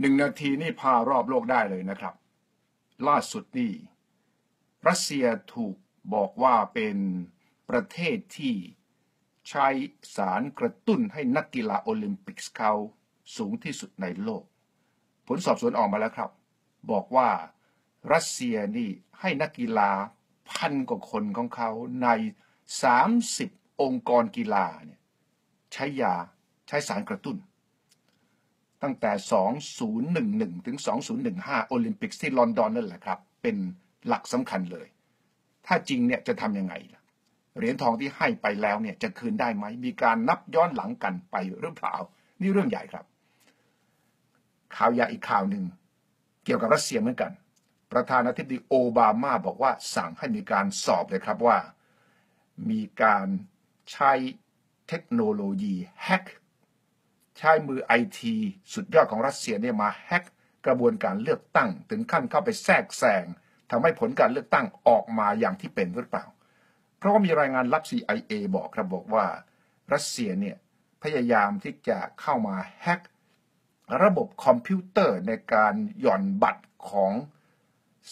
หนึ่งนาทีนี่พารอบโลกได้เลยนะครับ ล่าสุดนี่รัสเซียถูกบอกว่าเป็นประเทศที่ใช้สารกระตุ้นให้นักกีฬาโอลิมปิกเขาสูงที่สุดในโลก ผลสอบสวนออกมาแล้วครับ บอกว่ารัสเซียนี่ให้นักกีฬาพันกว่าคนของเขาใน 30 องค์กรกีฬาเนี่ยใช้ยาใช้สารกระตุ้น ตั้งแต่ 2011 ถึง 2015 โอลิมปิกที่ลอนดอนนั่นแหละครับ เป็นหลักสำคัญเลย ถ้าจริงเนี่ยจะทำยังไงล่ะ เหรียญทองที่ให้ไปแล้วเนี่ยจะคืนได้ไหม มีการนับย้อนหลังกันไปหรือเปล่า นี่เรื่องใหญ่ครับ ข่าวใหญ่อีกข่าวหนึ่ง เกี่ยวกับรัสเซียเหมือนกัน ประธานาธิบดีโอบามาบอกว่าสั่งให้มีการสอบเลยครับว่า มีการใช้เทคโนโลยีแฮก ใช้มือไอทีสุดยอดของรัสเซียเนี่ยมาแฮกกระบวนการเลือกตั้ง ถึงขั้นเข้าไปแทรกแซงทำให้ผลการเลือกตั้งออกมาอย่างที่เป็นหรือเปล่า เพราะว่ามีรายงานลับ CIA บอกครับบอกว่า รัสเซียเนี่ยพยายามที่จะเข้ามาแฮกระบบคอมพิวเตอร์ในการหย่อนบัตรของ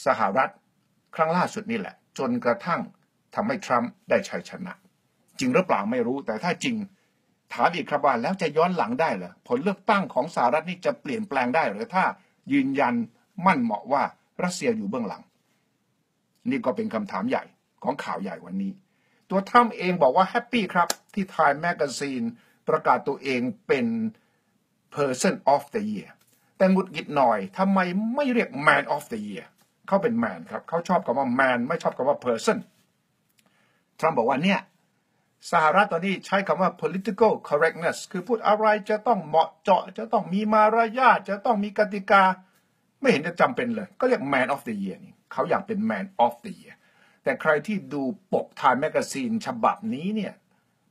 สหรัฐครั้งล่าสุดนี่แหละ จนกระทั่งทำให้ทรัมป์ได้ชัยชนะ จริงหรือเปล่าไม่รู้แต่ถ้าจริง ถามอีกครับว่าแล้วจะย้อนหลังได้เหรอผลเลือกตั้งของสหรัฐนี่จะเปลี่ยนแปลงได้หรือถ้ายืนยันมั่นเหมาะว่ารัสเซียอยู่เบื้องหลัง นี่ก็เป็นคำถามใหญ่ของข่าวใหญ่วันนี้ ตัวทรัมเองบอกว่าแฮปปี้ครับ ที่ Time Magazine ประกาศตัวเองเป็น Person of the Year แต่หงุดหงิดหน่อยทำไมไม่เรียก Man of the Year เขาเป็น Man ครับเขาชอบคำว่า Man ไม่ชอบคำว่า Person ทรัมป์บอกว่าเนี่ย สหรัฐตอนนี้ใช้คำว่า political correctness คือพูดอะไรจะต้องเหมาะเจาะ จะต้องมีมารยาทจะต้องมีกติกา ไม่เห็นจะจำเป็นเลย ก็เรียก Man of the Year นี่เขาอยากเป็น Man of the Year แต่ใครที่ดูปก Time Magazine ฉบับนี้เนี่ย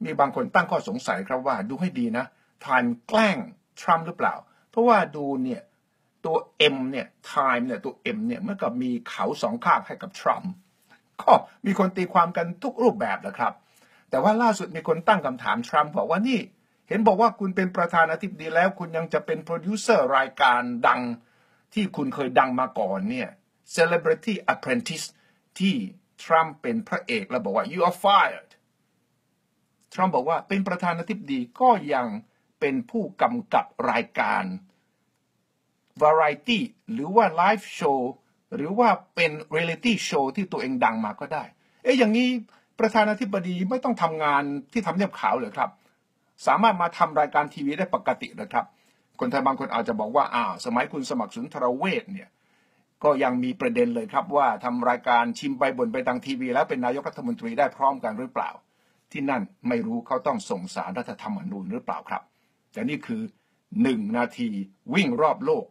มีบางคนตั้งข้อสงสัยครับว่าดูให้ดีนะ Time แกล้งทรัมป์หรือเปล่า เพราะว่าดูเนี่ยตัว M เนี่ย Time เนี่ยตัว M เนี่ยเมื่อกับมีเขาสองข้างให้กับทรัมป์ก็มีคนตีความกันทุกรูปแบบนะครับ แต่ว่าล่าสุดมีคนตั้งคำถามทรัมป์บอกว่านี่ เห็นบอกว่าคุณเป็นประธานาธิบดีแล้ว คุณยังจะเป็นโปรดิวเซอร์รายการดังที่คุณเคยดังมาก่อนเนี่ย Celebrity Apprentice ที่ทรัมป์เป็นพระเอกแล้วบอกว่า you are fired ทรัมป์บอกว่าเป็นประธานาธิบดีก็ยังเป็นผู้กำกับรายการ Variety หรือว่า Live Show หรือว่าเป็น Reality Show ที่ตัวเองดังมาก็ได้ เอ๊ะอย่างนี้ ประธานาธิบดีไม่ต้องทำงานที่ทำเนียบขาวเลยครับ สามารถมาทำรายการทีวีได้ปกติเลยครับ คนไทยบางคนอาจจะบอกว่าอ้าวสมัยคุณสมัครสุนทรเวชเนี่ยก็ยังมีประเด็นเลยครับว่าทำรายการชิมใบบนไปทางทีวี แล้วเป็นนายกรัฐมนตรีได้พร้อมกันหรือเปล่า ที่นั่นไม่รู้เขาต้องส่งสารรัฐธรรมนูญหรือเปล่าครับแต่นี่คือหนึ่งนาทีวิ่งรอบโลก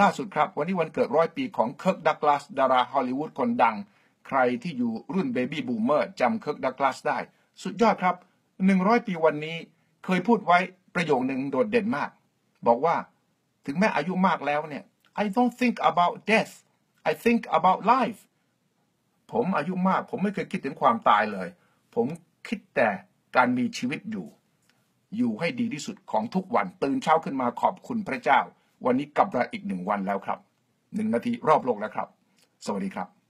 ล่าสุดครับ วันนี้วันเกิดร้อยปีของเคิร์กดักลาสดาราฮอลลีวูดคนดัง ใครที่อยู่รุ่นเบบี้บูมเมอร์จำเคิร์กดักลาสได้ สุดยอดครับหนึ่งร้อยปีวันนี้เคยพูดไว้ประโยคหนึ่งโดดเด่นมาก บอกว่าถึงแม้อายุมากแล้วเนี่ย I don't think about death I think about life ผมอายุมาก ผมไม่เคยคิดถึงความตายเลย ผมคิดแต่การมีชีวิตอยู่ อยู่ให้ดีที่สุดของทุกวัน ตื่นเช้าขึ้นมาขอบคุณพระเจ้า วันนี้กลับมาอีกหนึ่งวันแล้วครับหนึ่งนาทีรอบโลกแล้วครับ สวัสดีครับ